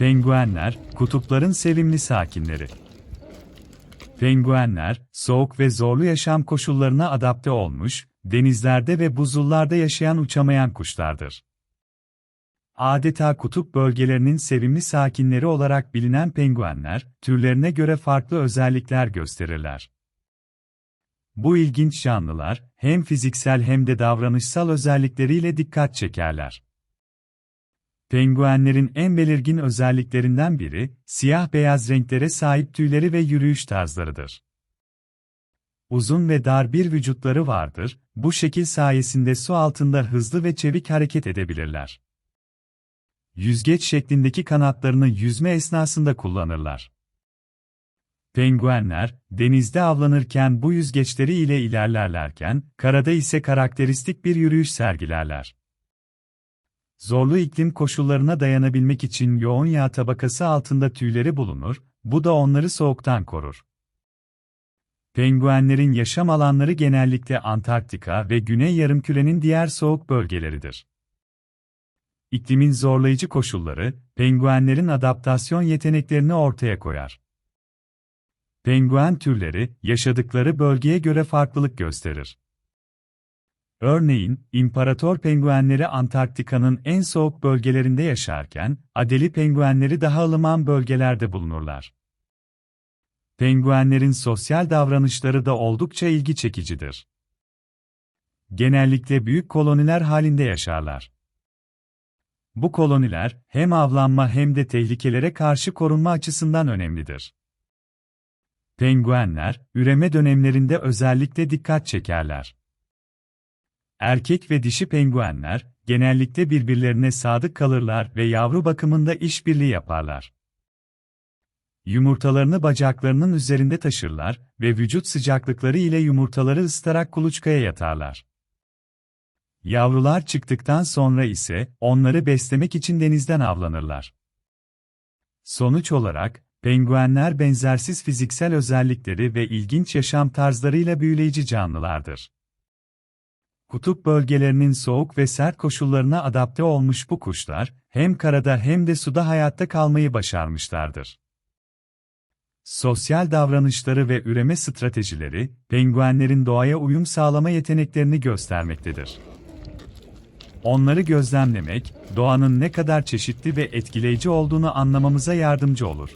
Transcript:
Penguenler, kutupların sevimli sakinleri. Penguenler, soğuk ve zorlu yaşam koşullarına adapte olmuş, denizlerde ve buzullarda yaşayan uçamayan kuşlardır. Adeta kutup bölgelerinin sevimli sakinleri olarak bilinen penguenler, türlerine göre farklı özellikler gösterirler. Bu ilginç canlılar, hem fiziksel hem de davranışsal özellikleriyle dikkat çekerler. Penguenlerin en belirgin özelliklerinden biri, siyah-beyaz renklere sahip tüyleri ve yürüyüş tarzlarıdır. Uzun ve dar bir vücutları vardır, bu şekil sayesinde su altında hızlı ve çevik hareket edebilirler. Yüzgeç şeklindeki kanatlarını yüzme esnasında kullanırlar. Penguenler, denizde avlanırken bu yüzgeçleri ile ilerlerlerken, karada ise karakteristik bir yürüyüş sergilerler. Zorlu iklim koşullarına dayanabilmek için yoğun yağ tabakası altında tüyleri bulunur, bu da onları soğuktan korur. Penguenlerin yaşam alanları genellikle Antarktika ve Güney Yarımküre'nin diğer soğuk bölgeleridir. İklimin zorlayıcı koşulları, penguenlerin adaptasyon yeteneklerini ortaya koyar. Penguen türleri, yaşadıkları bölgeye göre farklılık gösterir. Örneğin, imparator penguenleri Antarktika'nın en soğuk bölgelerinde yaşarken, Adeli penguenleri daha ılıman bölgelerde bulunurlar. Penguenlerin sosyal davranışları da oldukça ilgi çekicidir. Genellikle büyük koloniler halinde yaşarlar. Bu koloniler, hem avlanma hem de tehlikelere karşı korunma açısından önemlidir. Penguenler, üreme dönemlerinde özellikle dikkat çekerler. Erkek ve dişi penguenler, genellikle birbirlerine sadık kalırlar ve yavru bakımında işbirliği yaparlar. Yumurtalarını bacaklarının üzerinde taşırlar ve vücut sıcaklıkları ile yumurtaları ısıtarak kuluçkaya yatarlar. Yavrular çıktıktan sonra ise onları beslemek için denizden avlanırlar. Sonuç olarak, penguenler benzersiz fiziksel özellikleri ve ilginç yaşam tarzlarıyla büyüleyici canlılardır. Kutup bölgelerinin soğuk ve sert koşullarına adapte olmuş bu kuşlar, hem karada hem de suda hayatta kalmayı başarmışlardır. Sosyal davranışları ve üreme stratejileri, penguenlerin doğaya uyum sağlama yeteneklerini göstermektedir. Onları gözlemlemek, doğanın ne kadar çeşitli ve etkileyici olduğunu anlamamıza yardımcı olur.